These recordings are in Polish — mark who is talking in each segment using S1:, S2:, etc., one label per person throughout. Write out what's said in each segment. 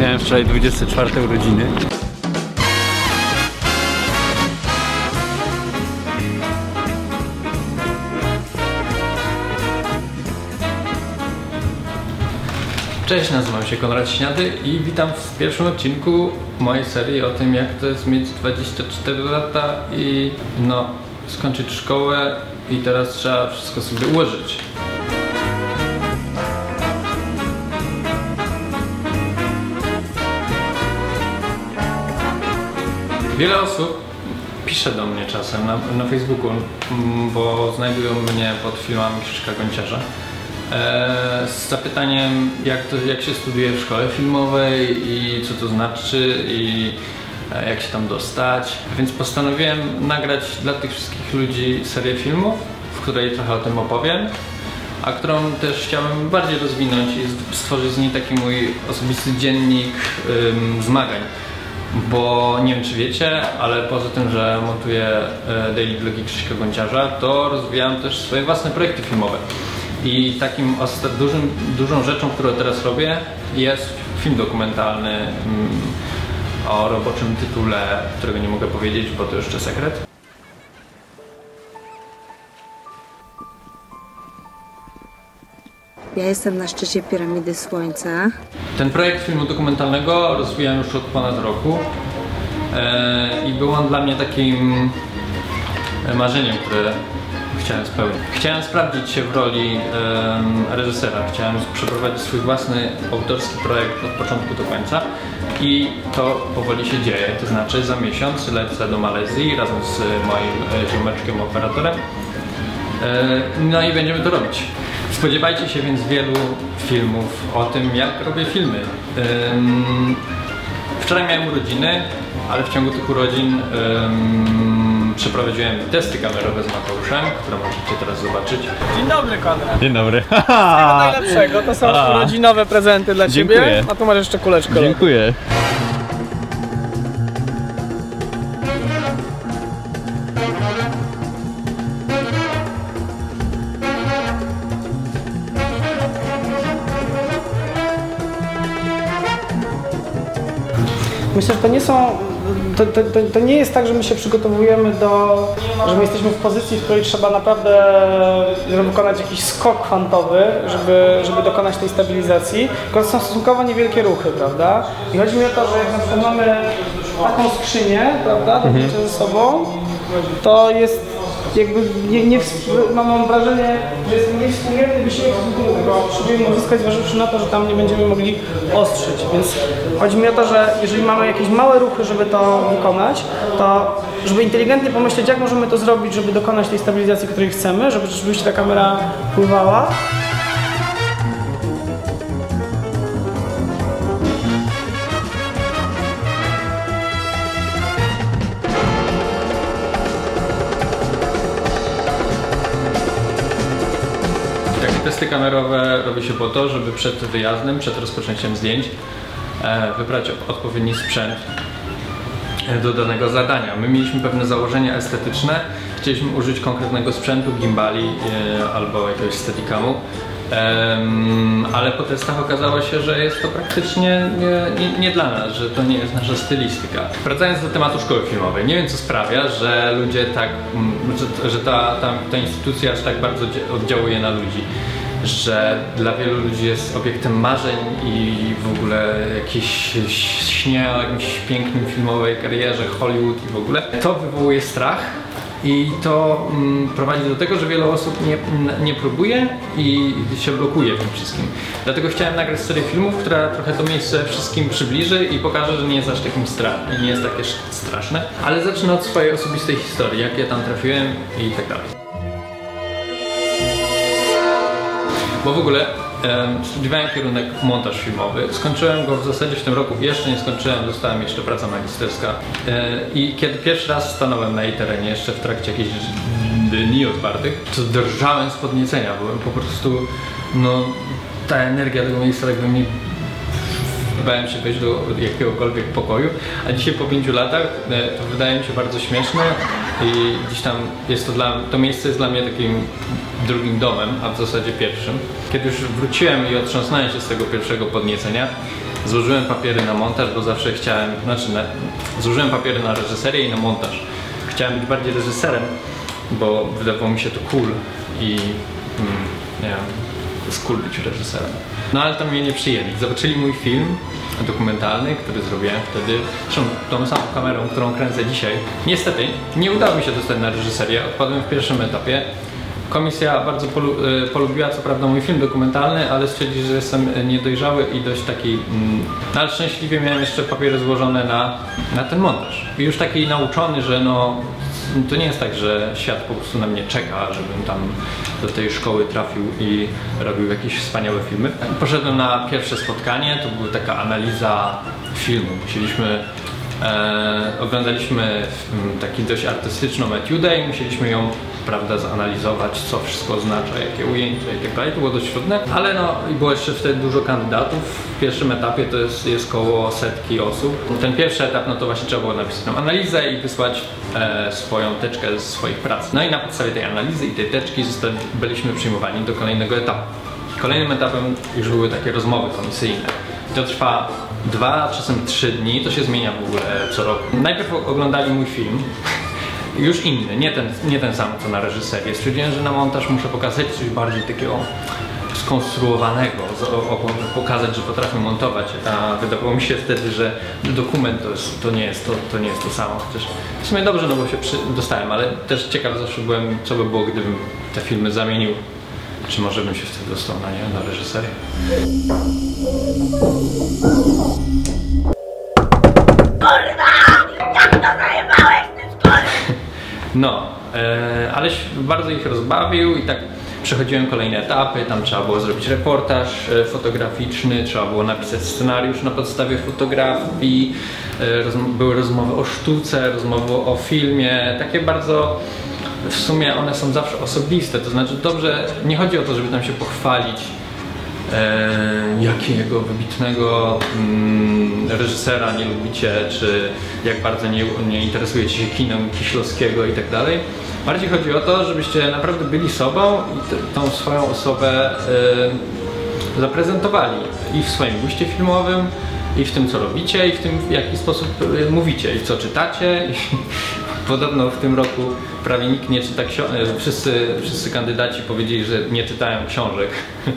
S1: Miałem wczoraj 24 urodziny. Cześć, nazywam się Konrad Śniady i witam w pierwszym odcinku mojej serii o tym, jak to jest mieć 24 lata i no, skończyć szkołę i teraz trzeba wszystko sobie ułożyć. Wiele osób pisze do mnie czasem na, na Facebooku, bo znajdują mnie pod filmami Krzyszka Gonciarza e, z zapytaniem, jak, to, jak się studiuje w szkole filmowej i co to znaczy i e, jak się tam dostać. Więc postanowiłem nagrać dla tych wszystkich ludzi serię filmów, w której trochę o tym opowiem, a którą też chciałem bardziej rozwinąć i stworzyć z niej taki mój osobisty dziennik ym, zmagań. Bo nie wiem czy wiecie, ale poza tym, że montuję e, daily vlogi Krzyśka Gonciarza, to rozwijam też swoje własne projekty filmowe. I takim dużym, dużą rzeczą, którą teraz robię, jest film dokumentalny mm, o roboczym tytule, którego nie mogę powiedzieć, bo to jeszcze sekret.
S2: Ja jestem na szczycie piramidy Słońca.
S1: Ten projekt filmu dokumentalnego rozwijam już od ponad roku e, i był on dla mnie takim e, marzeniem, które chciałem spełnić. Chciałem sprawdzić się w roli reżysera, chciałem przeprowadzić swój własny autorski projekt od początku do końca i to powoli się dzieje, to znaczy za miesiąc lecę do Malezji razem z moim e, ziomeczkiem operatorem No i będziemy to robić. Spodziewajcie się więc wielu filmów o tym, jak robię filmy. Ym, Wczoraj miałem urodziny, ale w ciągu tych urodzin ym, przeprowadziłem testy kamerowe z Mateuszem, które możecie teraz zobaczyć.
S3: Dzień dobry Konrad.
S4: Dzień dobry.
S3: Najlepszego, to są
S4: A.
S3: urodzinowe prezenty dla
S4: Dziękuję.
S3: Ciebie. A tu masz jeszcze kuleczkę.
S4: Dziękuję.
S3: To nie są. To, to, to, nie jest tak, że my się przygotowujemy do. że my jesteśmy w pozycji, w której trzeba naprawdę wykonać jakiś skok kwantowy, żeby, żeby dokonać tej stabilizacji. Tylko to są stosunkowo niewielkie ruchy, prawda? I chodzi mi o to, że jak na przykład mamy taką skrzynię, prawda, bycia ze sobą, to jest jakby nie, nie, mam, mam wrażenie, że jest niewspółmierny wysiłek tego, próbujemy uzyskać zważywszy na to, że tam nie będziemy mogli ostrzyć. Więc chodzi mi o to, że jeżeli mamy jakieś małe ruchy, żeby to wykonać, to żeby inteligentnie pomyśleć, jak możemy to zrobić, żeby dokonać tej stabilizacji, której chcemy, żeby rzeczywiście ta kamera pływała.
S1: Testy kamerowe robi się po to, żeby przed wyjazdem, przed rozpoczęciem zdjęć e, wybrać odpowiedni sprzęt e, do danego zadania. My mieliśmy pewne założenia estetyczne, chcieliśmy użyć konkretnego sprzętu, gimbali e, albo jakiegoś steadicamu, ale po testach okazało się, że jest to praktycznie nie, nie, nie dla nas, że to nie jest nasza stylistyka. Wracając do tematu szkoły filmowej, nie wiem co sprawia, że ludzie tak, że, że ta, ta, ta instytucja aż tak bardzo dzia- oddziałuje na ludzi że dla wielu ludzi jest obiektem marzeń i w ogóle jakieś śnie o jakimś pięknym filmowej karierze, Hollywood i w ogóle. To wywołuje strach i to mm, prowadzi do tego, że wiele osób nie, nie próbuje i się blokuje w tym wszystkim. Dlatego chciałem nagrać serię filmów, która trochę to miejsce wszystkim przybliży i pokaże, że nie jest aż takim straszne, nie jest takie sz- straszne. Ale zacznę od swojej osobistej historii, jak ja tam trafiłem i tak dalej. Bo w ogóle em, studiowałem kierunek montaż filmowy. Skończyłem go w zasadzie w tym roku. Jeszcze nie skończyłem, dostałem jeszcze praca magisterska. E, I kiedy pierwszy raz stanąłem na jej terenie, jeszcze w trakcie jakichś dni otwartych, to drżałem z podniecenia. Byłem po prostu, no, ta energia tego miejsca jakby mi bałem się wejść do jakiegokolwiek pokoju, a dzisiaj po pięciu latach e, to wydaje mi się bardzo śmieszne i gdzieś tam jest to dla to miejsce jest dla mnie takim drugim domem, a w zasadzie pierwszym. Kiedy już wróciłem i otrząsnąłem się z tego pierwszego podniecenia, Złożyłem papiery na montaż, bo zawsze chciałem, znaczy na, złożyłem papiery na reżyserię i na montaż. Chciałem być bardziej reżyserem, bo wydawało mi się to cool i mm, nie wiem, cool być reżyserem. No ale tam mnie nie przyjęli. Zobaczyli mój film dokumentalny, który zrobiłem wtedy, zresztą tą samą kamerą, którą kręcę dzisiaj. Niestety nie udało mi się dostać na reżyserię, odpadłem w pierwszym etapie. Komisja bardzo polu, y, polubiła co prawda mój film dokumentalny, ale stwierdzili, że jestem niedojrzały i dość taki... Mm, no, ale szczęśliwie miałem jeszcze papiery złożone na, na ten montaż. Już taki nauczony, że no to nie jest tak, że świat po prostu na mnie czeka, żebym tam do tej szkoły trafił i robił jakieś wspaniałe filmy. Poszedłem na pierwsze spotkanie, to była taka analiza filmu. Musieliśmy E, oglądaliśmy taki dość artystyczną etiudę i musieliśmy ją prawda, zanalizować, co wszystko oznacza, jakie ujęcia i tak dalej. To było dość trudne, ale no i było jeszcze wtedy dużo kandydatów. W pierwszym etapie to jest, jest koło setki osób. Ten pierwszy etap, no to właśnie trzeba było napisać tam analizę i wysłać e, swoją teczkę z swoich prac. No i na podstawie tej analizy i tej teczki byliśmy przyjmowani do kolejnego etapu. Kolejnym etapem już były takie rozmowy komisyjne. To trwa dwa, czasem trzy dni, to się zmienia w ogóle co roku. Najpierw oglądali mój film, już inny, nie ten, nie ten sam co na reżyserię. Stwierdziłem, że na montaż muszę pokazać coś bardziej takiego skonstruowanego, pokazać, że potrafię montować, a wydawało mi się wtedy, że dokument to, jest, to, nie, jest to, to nie jest to samo. Chociaż w sumie dobrze, no bo się przy, dostałem, ale też ciekaw zawsze byłem, co by było, gdybym te filmy zamienił. Czy może bym się wtedy dostał na nie, na reżyserię? No, e, ale bardzo ich rozbawił i tak przechodziłem kolejne etapy, tam trzeba było zrobić reportaż e, fotograficzny, trzeba było napisać scenariusz na podstawie fotografii, e, były rozmowy o sztuce, rozmowy o filmie, takie bardzo w sumie one są zawsze osobiste, to znaczy dobrze, nie chodzi o to, żeby tam się pochwalić jakiego wybitnego mm, reżysera nie lubicie, czy jak bardzo nie, nie interesujecie się kinem Kiślowskiego i tak dalej. Bardziej chodzi o to, żebyście naprawdę byli sobą i tą swoją osobę e, zaprezentowali i w swoim guście filmowym, i w tym co robicie, i w tym w jaki sposób e, mówicie, i co czytacie. I podobno w tym roku prawie nikt nie czyta książek, wszyscy, wszyscy kandydaci powiedzieli, że nie czytają książek.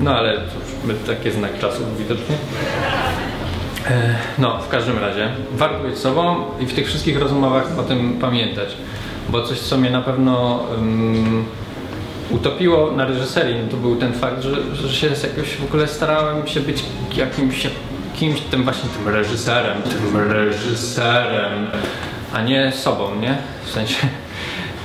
S1: No ale to taki znak czasów widocznie. E, No, w każdym razie, warto być sobą i w tych wszystkich rozmowach o tym pamiętać, bo coś, co mnie na pewno um, utopiło na reżyserii, no to był ten fakt, że, że się jakoś w ogóle starałem się być jakimś kimś, tym właśnie tym reżyserem, tym reżyserem, a nie sobą, nie? W sensie,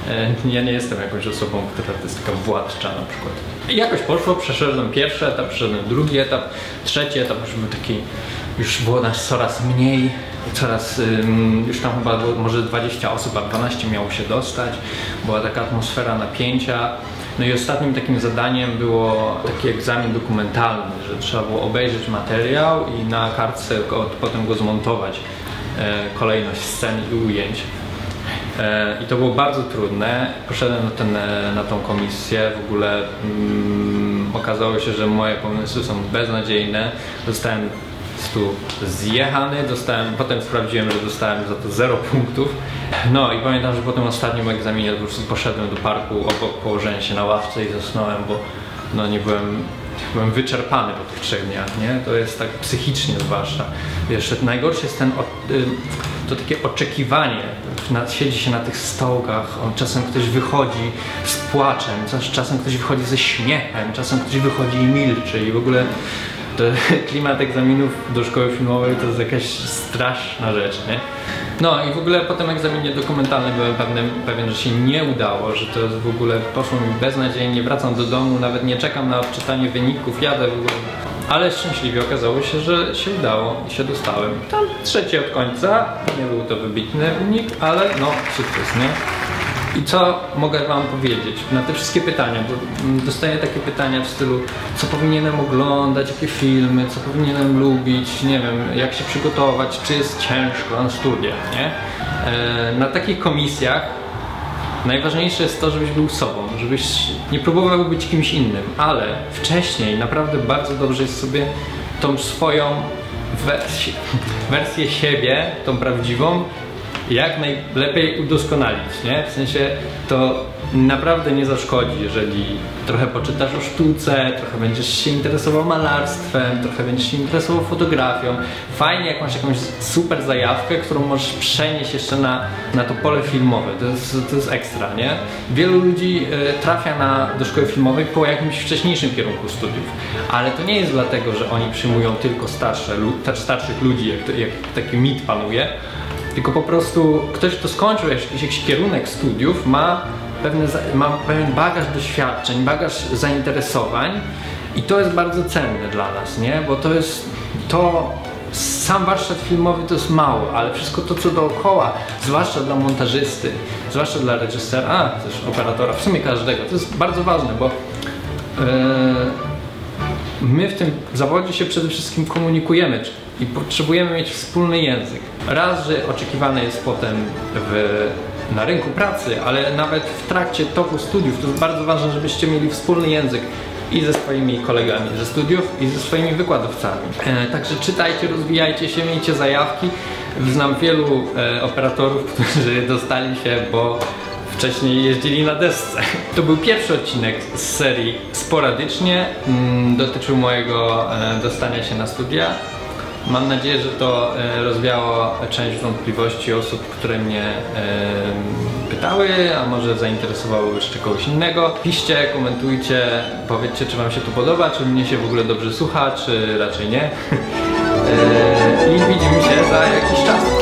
S1: e, ja nie jestem jakąś osobą, która jest taka władcza na przykład. I jakoś poszło, przeszedłem pierwszy etap, przeszedłem drugi etap, trzeci etap już był taki, już było nas coraz mniej, coraz, już tam chyba było może 20 osób, a 12 miało się dostać, była taka atmosfera napięcia. No i ostatnim takim zadaniem było taki egzamin dokumentalny, że trzeba było obejrzeć materiał i na kartce go, potem go zmontować, e, kolejność scen i ujęć. E, I to było bardzo trudne. Poszedłem na, ten, e, na tą komisję, w ogóle mm, okazało się, że moje pomysły są beznadziejne. Zostałem tu zjechany, dostałem, potem sprawdziłem, że dostałem za to 0 punktów. No i pamiętam, że po tym ostatnim egzaminie po prostu poszedłem do parku obok, położyłem się na ławce i zasnąłem, bo no nie byłem, byłem wyczerpany po tych trzech dniach, nie? To jest tak psychicznie zwłaszcza. Wiesz, najgorsze jest ten, y, to takie oczekiwanie, siedzi się na tych stołkach, on, czasem ktoś wychodzi z płaczem, czas- czasem ktoś wychodzi ze śmiechem, czasem ktoś wychodzi i milczy i w ogóle to klimat egzaminów do szkoły filmowej to jest jakaś straszna rzecz, nie? No i w ogóle po tym egzaminie dokumentalnym byłem pewien, pewien, że się nie udało, że to w ogóle poszło mi beznadziejnie, wracam do domu, nawet nie czekam na odczytanie wyników, jadę w ogóle. Ale szczęśliwie okazało się, że się udało i się dostałem. Tam trzeci od końca, nie był to wybitny wynik, ale no sukces, nie? I co mogę Wam powiedzieć na te wszystkie pytania, bo mm, dostaję takie pytania w stylu, co powinienem oglądać, jakie filmy, co powinienem lubić, nie wiem, jak się przygotować, czy jest ciężko na studiach, nie? E, na takich komisjach najważniejsze jest to, żebyś był sobą, żebyś nie próbował być kimś innym, ale wcześniej naprawdę bardzo dobrze jest sobie tą swoją wersję, wersję siebie, tą prawdziwą, jak najlepiej udoskonalić, nie? W sensie to naprawdę nie zaszkodzi, jeżeli trochę poczytasz o sztuce, trochę będziesz się interesował malarstwem, trochę będziesz się interesował fotografią. Fajnie, jak masz jakąś super zajawkę, którą możesz przenieść jeszcze na, na to pole filmowe. To jest, to jest ekstra, nie? Wielu ludzi e, trafia na, do szkoły filmowej po jakimś wcześniejszym kierunku studiów, ale to nie jest dlatego, że oni przyjmują tylko starsze, starszych ludzi, jak, to, jak taki mit panuje, tylko po prostu ktoś, kto skończył jakiś, jakiś kierunek studiów, ma, pewne, za- ma pewien bagaż doświadczeń, bagaż zainteresowań i to jest bardzo cenne dla nas, nie? Bo to jest to. Sam warsztat filmowy to jest mało, ale wszystko to, co dookoła, zwłaszcza dla montażysty, zwłaszcza dla reżysera, a też operatora, w sumie każdego, to jest bardzo ważne, bo yy, my w tym zawodzie się przede wszystkim komunikujemy i potrzebujemy mieć wspólny język. Raz, że oczekiwane jest potem w, na rynku pracy, ale nawet w trakcie toku studiów to jest bardzo ważne, żebyście mieli wspólny język i ze swoimi kolegami ze studiów, i ze swoimi wykładowcami. E, także czytajcie, rozwijajcie się, miejcie zajawki. Znam wielu e, operatorów, którzy dostali się, bo wcześniej jeździli na desce. To był pierwszy odcinek z serii sporadycznie. Mm, Dotyczył mojego e, dostania się na studia. Mam nadzieję, że to e, rozwiało część wątpliwości osób, które mnie e, pytały, a może zainteresowało jeszcze kogoś innego. Piszcie, komentujcie, powiedzcie, czy Wam się to podoba, czy mnie się w ogóle dobrze słucha, czy raczej nie. E, I widzimy się za jakiś czas.